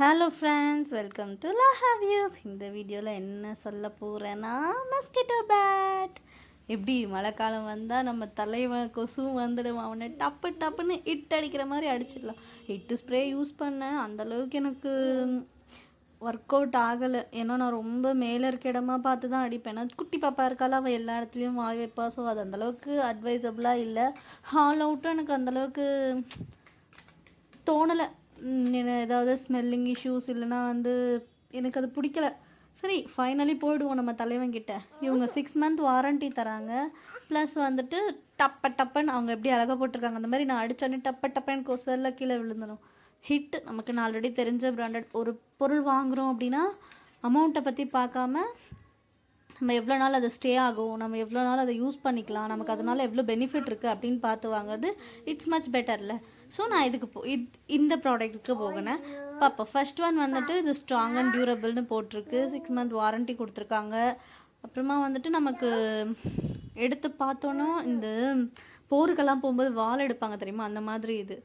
Hello friends welcome to லா லஹாவியூஸ் இந்த வீடியோவில் என்ன சொல்ல போகிறேன்னா மஸ்கிட்டோ பேட் எப்படி மழைக்காலம் வந்தால் நம்ம தலைவன் கொசுவும் வந்துடுவான் அவனை டப்பு டப்புன்னு இட்டு அடிக்கிற மாதிரி அடிச்சிடலாம். இட்டு ஸ்ப்ரே யூஸ் பண்ணேன். அந்தளவுக்கு எனக்கு ஒர்க் அவுட் ஆகலை. ஏன்னா நான் ரொம்ப மேலே இருக்க இடமா பார்த்து தான் அடிப்பேன். நான் குட்டி பாப்பா இருக்கால அவள் எல்லா இடத்துலையும் வாய் வைப்பா. ஸோ அது அந்தளவுக்கு அட்வைசபிளாக இல்லை. ஹால் அவுட்டும் எனக்கு அந்தளவுக்கு தோணலை. என்ன ஏதாவது ஸ்மெல்லிங் இஷ்யூஸ் இல்லைன்னா வந்து எனக்கு அது பிடிக்கல. சரி ஃபைனலி போயிடுவோம் நம்ம தலைவன்கிட்ட இவங்க சிக்ஸ் மந்த் வாரண்டி தராங்க. ப்ளஸ் வந்துட்டு டப்ப டப்பன்னு அவங்க எப்படி அழகாக போட்டிருக்காங்க. அந்த மாதிரி நான் அடித்தோன்னே டப்ப டப்பன் கொசரில் கீழே விழுந்துடும் ஹிட் நமக்கு நான் ஆல்ரெடி தெரிஞ்ச பிராண்டட் ஒரு பொருள் வாங்குகிறோம் அப்படின்னா அமௌண்ட்டை பற்றி பார்க்காம நம்ம எவ்வளோ நாள் அது ஸ்டே ஆகும் நம்ம எவ்வளோ நாள் அதை யூஸ் பண்ணிக்கலாம் நமக்கு அதனால் எவ்வளோ பெனிஃபிட் இருக்குது அப்படின்னு பார்த்து வாங்குறது இட்ஸ் மச் பெட்டர்ல ஸோ நான் இதுக்கு போ இது இந்த ப்ராடக்ட்டுக்கு போகினேன் பார்ப்போம் ஃபர்ஸ்ட் ஒன் வந்துட்டு இது ஸ்ட்ராங் அண்ட் டியூரபிள்னு போட்டிருக்கு. சிக்ஸ் மந்த் வாரண்ட்டி கொடுத்துருக்காங்க. அப்புறமா வந்துட்டு நமக்கு எடுத்து பார்த்தோன்னா இந்த போருக்கெல்லாம் போகும்போது வால் எடுப்பாங்க தெரியுமா? அந்த மாதிரி இது.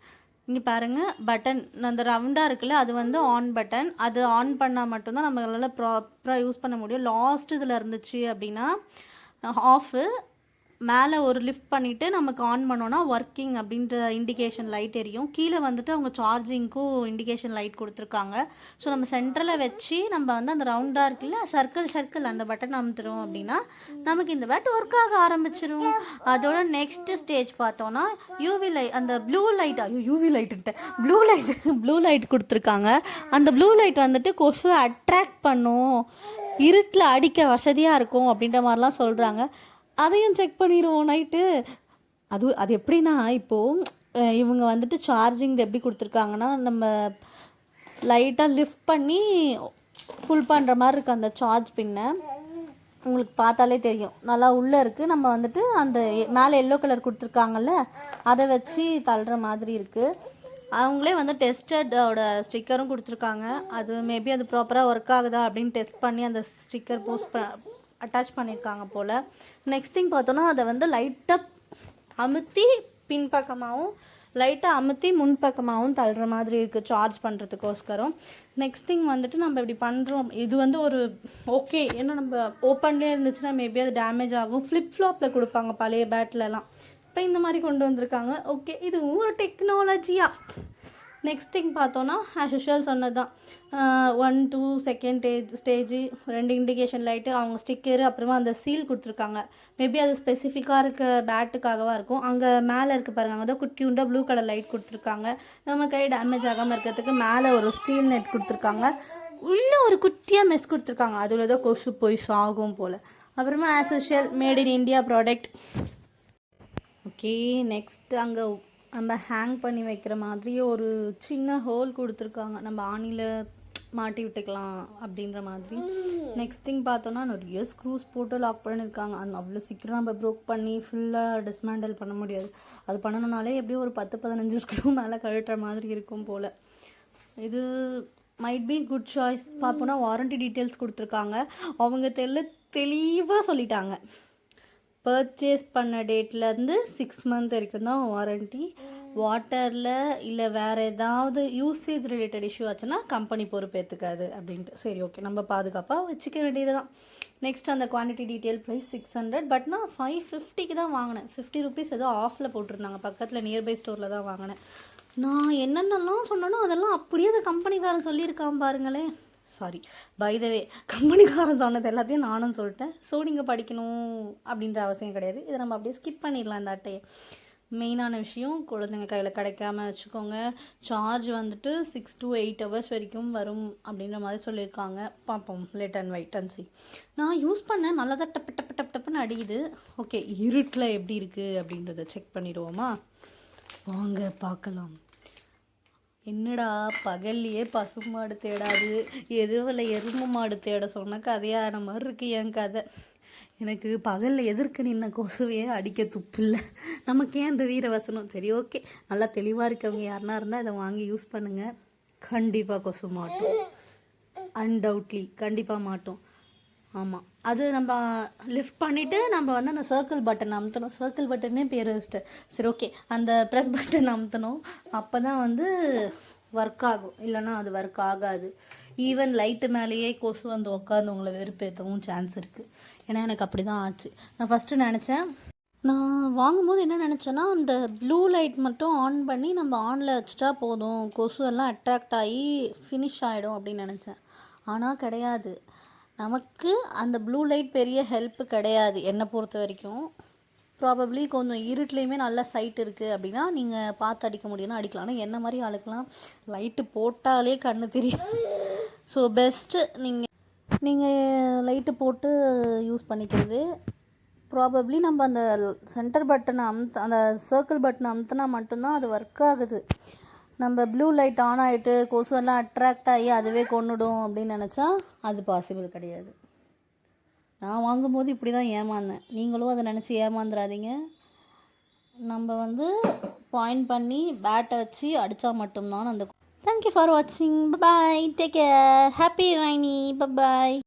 இங்கே பாருங்கள் பட்டன் அந்த ரவுண்டாக இருக்குல்ல அது வந்து ஆன் பட்டன் அது ஆன் பண்ணால் மட்டும்தான் நம்மளால் ப்ராப்பராக யூஸ் பண்ண முடியும். லாஸ்ட் இதில் இருந்துச்சு அப்படின்னா ஆஃபு மேலே ஒரு லிஃப்ட் பண்ணிவிட்டு நமக்கு ஆன் பண்ணோன்னா ஒர்க்கிங் அப்படின்ற இண்டிகேஷன் லைட் எரியும். கீழே வந்துட்டு அவங்க சார்ஜிங்க்கும் இண்டிகேஷன் லைட் கொடுத்துருக்காங்க. ஸோ நம்ம சென்டரில் வச்சு நம்ம வந்து அந்த ரவுண்டாக இருக்குல்ல சர்க்கிள் சர்க்கிள் அந்த பட்டன் அமுத்துறோம் அப்படின்னா நமக்கு இந்த பேட் ஒர்க் ஆக ஆரம்பிச்சிரும். அதோட நெக்ஸ்ட் ஸ்டேஜ் பார்த்தோன்னா யூவி லைட் அந்த ப்ளூ லைட் ஐயோ யூவி லைட்டுன்ட்டு ப்ளூ லைட் ப்ளூ லைட் கொடுத்துருக்காங்க. அந்த ப்ளூ லைட் வந்துட்டு கொசு அட்ராக்ட் பண்ணும். இருட்டில் அடிக்க வசதியாக இருக்கும் அப்படின்ற மாதிரிலாம் சொல்கிறாங்க அதையும் செக் பண்ணிடுவோம் நைட்டு அது அது எப்படின்னா இப்போது இவங்க வந்துட்டு சார்ஜிங் எப்படி கொடுத்துருக்காங்கன்னா நம்ம லைட்டாக லிஃப்ட் பண்ணி புல் பண்ணுற மாதிரி இருக்குது அந்த சார்ஜ் பின்னை உங்களுக்கு பார்த்தாலே தெரியும். நல்லா உள்ளே இருக்குது நம்ம வந்துட்டு அந்த மேலே எல்லோ கலர் கொடுத்துருக்காங்கல்ல அதை வச்சு தள்ளுற மாதிரி இருக்குது அவங்களே வந்து டெஸ்டடோட ஸ்டிக்கரும் கொடுத்துருக்காங்க. அது மேபி அது ப்ராப்பராக ஒர்க் ஆகுதா அப்படின்னு டெஸ்ட் பண்ணி அந்த ஸ்டிக்கர் போஸ்ட் ப அட்டாச் பண்ணியிருக்காங்க போல். நெக்ஸ்ட் திங் பார்த்தோன்னா அதை வந்து லைட்டாக அமுத்தி பின்பக்கமாகவும் லைட்டாக அமுத்தி முன்பக்கமாகவும் தள்ளுற மாதிரி இருக்குது சார்ஜ் பண்ணுறதுக்கோஸ்கரம் நெக்ஸ்ட் திங் வந்துட்டு நம்ம இப்படி பண்ணுறோம் இது வந்து ஒரு ஓகே ஏன்னா நம்ம ஓப்பன்லேயே இருந்துச்சுன்னா மேபி அது டேமேஜ் ஆகும். ஃப்ளிப் ஃப்ளாப்பில் கொடுப்பாங்க பழைய பேட்லலாம் இப்போ இந்த மாதிரி கொண்டு வந்திருக்காங்க. ஓகே இதுவும் ஒரு டெக்னாலஜியாக நெக்ஸ்ட் திங் பார்த்தோன்னா ஆஸ் யூஷுவல் சொன்னது தான் one two second stage stage ரெண்டு இண்டிகேஷன் லைட்டு அவங்க ஸ்டிக்கரு அப்புறமா அந்த சீல் கொடுத்துருக்காங்க. மேபி அது ஸ்பெசிஃபிக்காக இருக்க பேட்டுக்காகவாக இருக்கும். அங்கே மேலே இருக்க பாருங்க அங்கே தான் குட்டியுண்டா ப்ளூ கலர் லைட் கொடுத்துருக்காங்க. நம்ம கை டேமேஜ் ஆகாமல் இருக்கிறதுக்கு மேலே ஒரு ஸ்டீல் நெட் கொடுத்துருக்காங்க. உள்ளே ஒரு குட்டியாக மெஸ் கொடுத்துருக்காங்க. அதில் தான் கொசு போய் சாகும் போல். அப்புறமா as usual made in India product okay next அங்கே நம்ம ஹேங் பண்ணி வைக்கிற மாதிரி ஒரு சின்ன ஹோல் கொடுத்துருக்காங்க. நம்ம ஆணியில் மாட்டி விட்டுக்கலாம் அப்படின்ற மாதிரி. நெக்ஸ்ட் திங் பார்த்தோன்னா நிறைய ஸ்க்ரூஸ் போட்டு லாக் பண்ணியிருக்காங்க அந்த அவ்வளோ சீக்கிரம் நம்ம ப்ரோக் பண்ணி ஃபுல்லாக டிஸ்மேண்டில் பண்ண முடியாது. அது பண்ணணுனாலே எப்படியும் ஒரு பத்து பதினஞ்சு ஸ்க்ரூ மேலே கழட்டுற மாதிரி இருக்கும் போல். இது மைட் பி குட் சாய்ஸ் பார்ப்போன்னா வாரண்டி டீட்டெயில்ஸ் கொடுத்துருக்காங்க. அவங்க தெரியல தெளிவாக சொல்லிட்டாங்க. பர்ச்சேஸ் பண்ண டேட்லேருந்து சிக்ஸ் மந்த் வரைக்கும் தான் வாரண்ட்டி வாட்டரில் இல்லை வேறு ஏதாவது யூசேஜ் ரிலேட்டட் இஷ்யூ ஆச்சுன்னா கம்பெனி பொறுப்பேற்றுக்காது அப்படின்ட்டு. சரி ஓகே நம்ம பாதுகாப்பாக வச்சுக்க வேண்டியது தான் நெக்ஸ்ட் அந்த quantity detail price six hundred but நான் ஃபைவ் ஃபிஃப்டிக்கு தான் வாங்கினேன். ஃபிஃப்டி ருபீஸ் ஏதோ ஆஃபில் போட்டிருந்தாங்க. பக்கத்தில் நியர்பை ஸ்டோரில் தான் வாங்கினேன். நான் என்னென்னலாம் சொன்னனோ அதெல்லாம் அப்படியே அந்த கம்பெனிக்காரன் சொல்லியிருக்கான் பாருங்களேன். சாரி பைதவே கம்பெனிக்காரன் சொன்னது எல்லாத்தையும் நானும் சொல்லிட்டேன். ஸோ நீங்கள் படிக்கணும் அப்படின்ற அவசியம் கிடையாது. இதை நம்ம அப்படியே ஸ்கிப் பண்ணிடலாம் இந்த அட்டையை. மெயினான விஷயம் குழந்தைங்க கையில் கிடைக்காம வச்சுக்கோங்க. சார்ஜ் வந்துட்டு சிக்ஸ் டு எயிட் ஹவர்ஸ் வரைக்கும் வரும் அப்படின்ற மாதிரி சொல்லியிருக்காங்க. பார்ப்போம் late and white and C நான் யூஸ் பண்ணேன் நல்லா தான் டப்பு டப்பு டப்பு டப்புன்னு அடிக்குது. ஓகே இருட்டில் எப்படி இருக்குது அப்படின்றத செக் பண்ணிடுவோமா? வாங்க பார்க்கலாம். என்னடா பகல்லையே பசுமாடு தேடாது எருவில் எருமை மாடு தேட சொன்ன கதையான மாதிரி இருக்கு என் கதை. எனக்கு பகலில் எதிர்க்க நின்ன கொசுவையே அடிக்க துப்பில்ல. நமக்கு ஏன் இந்த வீரவசனம் சரி ஓகே. நல்லா தெளிவாக இருக்கவங்க யாருனா இருந்தால் இதை வாங்கி யூஸ் பண்ணுங்கள் கண்டிப்பாக கொசு மாட்டோம். அன்டவுட்லி கண்டிப்பாக மாட்டோம். ஆமாம் அது நம்ம லிஃப்ட் பண்ணிவிட்டு நம்ம வந்து அந்த சர்க்கிள் பட்டன் அமுத்தணும். சர்க்கிள் பட்டனே பேர் வச்சுட்டு சரி ஓகே அந்த ப்ரெஸ் பட்டன் அமுத்தணும். அப்போ தான் வந்து ஒர்க் ஆகும். இல்லைன்னா அது ஒர்க் ஆகாது. ஈவன் லைட்டு மேலேயே கொசு வந்து உட்காந்து உங்களை வெறுப்பேற்றவும் சான்ஸ் இருக்குது ஏன்னா எனக்கு அப்படி தான் ஆச்சு. நான் ஃபஸ்ட்டு நினச்சேன் நான் வாங்கும்போது என்ன நினச்சேன்னா அந்த ப்ளூ லைட் மட்டும் ஆன் பண்ணி நம்ம ஆனில் வச்சுட்டா போதும். கொசு எல்லாம் அட்ராக்ட் ஆகி ஃபினிஷ் ஆகிடும் அப்படின்னு நினச்சேன். ஆனால் கிடையாது. நமக்கு அந்த ப்ளூ லைட் பெரிய ஹெல்ப்பு கிடையாது என்னை பொறுத்த வரைக்கும். ப்ராபப்ளி கொஞ்சம் இருட்டுலேயுமே நல்ல சைட் இருக்குது அப்படின்னா நீங்கள் பார்த்து அடிக்க முடியும்னா அடிக்கலாம். ஆனால் என்ன மாதிரி அழுக்கலாம் லைட்டு போட்டாலே கண்ணு தெரியும். ஸோ பெஸ்ட்டு நீங்கள் நீங்கள் லைட்டு போட்டு யூஸ் பண்ணிக்கிறது. ப்ராபப்ளி நம்ம அந்த சென்டர் பட்டனை அமுத்த அந்த சர்க்கிள் பட்டனை அமுத்தினா மட்டும்தான் அது ஒர்க் ஆகுது. நம்ம ப்ளூ லைட் ஆன் ஆகிட்டு கொசு எல்லாம் அட்ராக்ட் ஆகி அதுவே கொன்னுடும் அப்படின்னு நினச்சா அது பாசிபிள் கிடையாது. நான் வாங்கும்போது இப்படி தான் ஏமாந்தேன். நீங்களும் அதை நினச்சி ஏமாந்துடாதீங்க நம்ம வந்து பாயிண்ட் பண்ணி பேட்டை வச்சு அடித்தா மட்டும்தான் அந்த தேங்க்யூ ஃபார் வாட்சிங் bye take care happy rainy bye